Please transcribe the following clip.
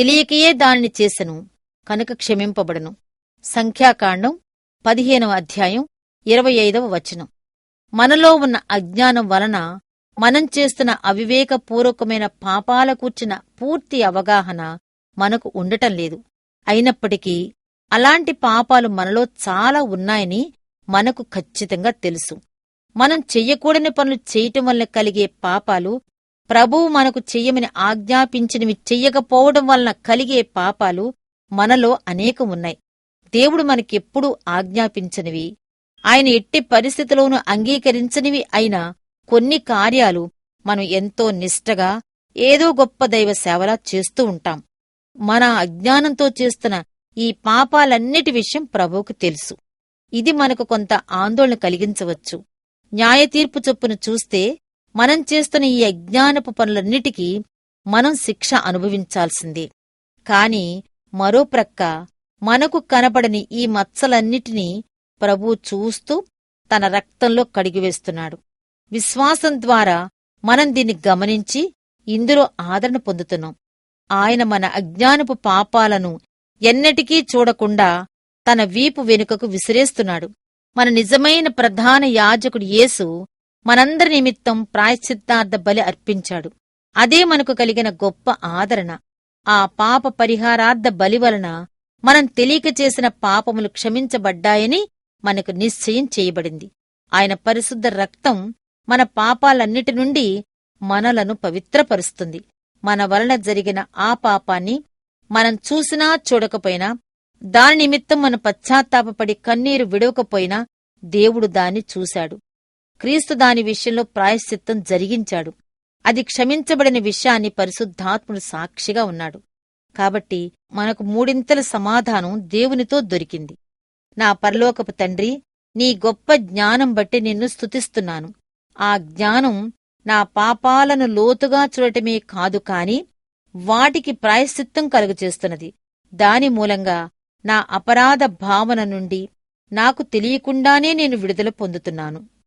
తెలియకయే దానిని చేసెను కనుక క్షమింపబడును. సంఖ్యాకాండం పదిహేనవ అధ్యాయం ఇరవై ఐదవ వచనం. మనలో ఉన్న అజ్ఞానం వలన మనం చేస్తున్న అవివేకపూర్వకమైన పాపాల కూర్చిన పూర్తి అవగాహన మనకు ఉండటం లేదు. అయినప్పటికీ అలాంటి పాపాలు మనలో చాలా ఉన్నాయని మనకు ఖచ్చితంగా తెలుసు. మనం చెయ్యకూడని పనులు చేయటం వల్ల కలిగే పాపాలు ప్రభువు మనకు చెయ్యమని ఆజ్ఞాపించినవి చెయ్యకపోవడం వలన కలిగే పాపాలు మనలో అనేకం ఉన్నాయి దేవుడు మనకెప్పుడూ ఆజ్ఞాపించనివి ఆయన ఎట్టి పరిస్థితిలోనూ అంగీకరించనివి అయిన కొన్ని కార్యాలు మనం ఎంతో నిష్టగా ఏదో గొప్ప దైవ సేవలా చేస్తూ ఉంటాం. మన అజ్ఞానంతో చేస్తున్న ఈ పాపాలన్నిటి విషయం ప్రభువుకు తెలుసు. ఇది మనకు కొంత ఆందోళన కలిగించవచ్చు. న్యాయ తీర్పు చొప్పున చూస్తే మనం చేస్తున్న ఈ అజ్ఞానపు పనులన్నిటికీ మనం శిక్ష అనుభవించాల్సిందే. కాని మరో ప్రక్క మనకు కనపడని ఈ మచ్చలన్నిటినీ ప్రభువు చూస్తూ తన రక్తంలో కడిగివేస్తున్నాడు విశ్వాసం ద్వారా మనం దీన్ని గమనించి ఇందులో ఆదరణ పొందుతున్నాం. ఆయన మన అజ్ఞానపు పాపాలను ఎన్నటికీ చూడకుండా తన వీపు వెనుకకు విసిరేస్తున్నాడు. మన నిజమైన ప్రధాన యాజకుడు యేసు మనందరి నిమిత్తం ప్రాయశ్చిత్తార్థ బలి అర్పించాడు. అదే మనకు కలిగిన గొప్ప ఆదరణ. ఆ పాప పరిహారార్థ బలి వలన మనం తెలియక చేసిన పాపములు క్షమించబడ్డాయని మనకు నిశ్చయం చేయబడింది. ఆయన పరిశుద్ధ రక్తం మన పాపాలన్నిటి నుండి మనలను పవిత్రపరుస్తుంది. మన వలన జరిగిన ఆ పాపాన్ని మనం చూసినా చూడకపోయినా దాని నిమిత్తం మన పశ్చాత్తాపపడి కన్నీరు విడవకపోయినా దేవుడు దాన్ని చూశాడు. క్రీస్తు దాని విషయంలో ప్రాయశ్చిత్తం జరిగించాడు. అది క్షమించబడిన విషయాన్ని పరిశుద్ధాత్ముడు సాక్షిగా ఉన్నాడు. కాబట్టి మనకు మూడింతల సమాధానం దేవునితో దొరికింది. నా పరలోకపు తండ్రి నీ గొప్ప జ్ఞానం బట్టి నిన్ను స్తుతిస్తున్నాను. ఆ జ్ఞానం నా పాపాలను లోతుగా చూడటమే కాదు కాని వాటికి ప్రాయశ్చిత్తం కలుగచేస్తున్నది దాని మూలంగా నా అపరాధ భావన నుండి నాకు తెలియకుండానే నేను విడుదల పొందుతున్నాను.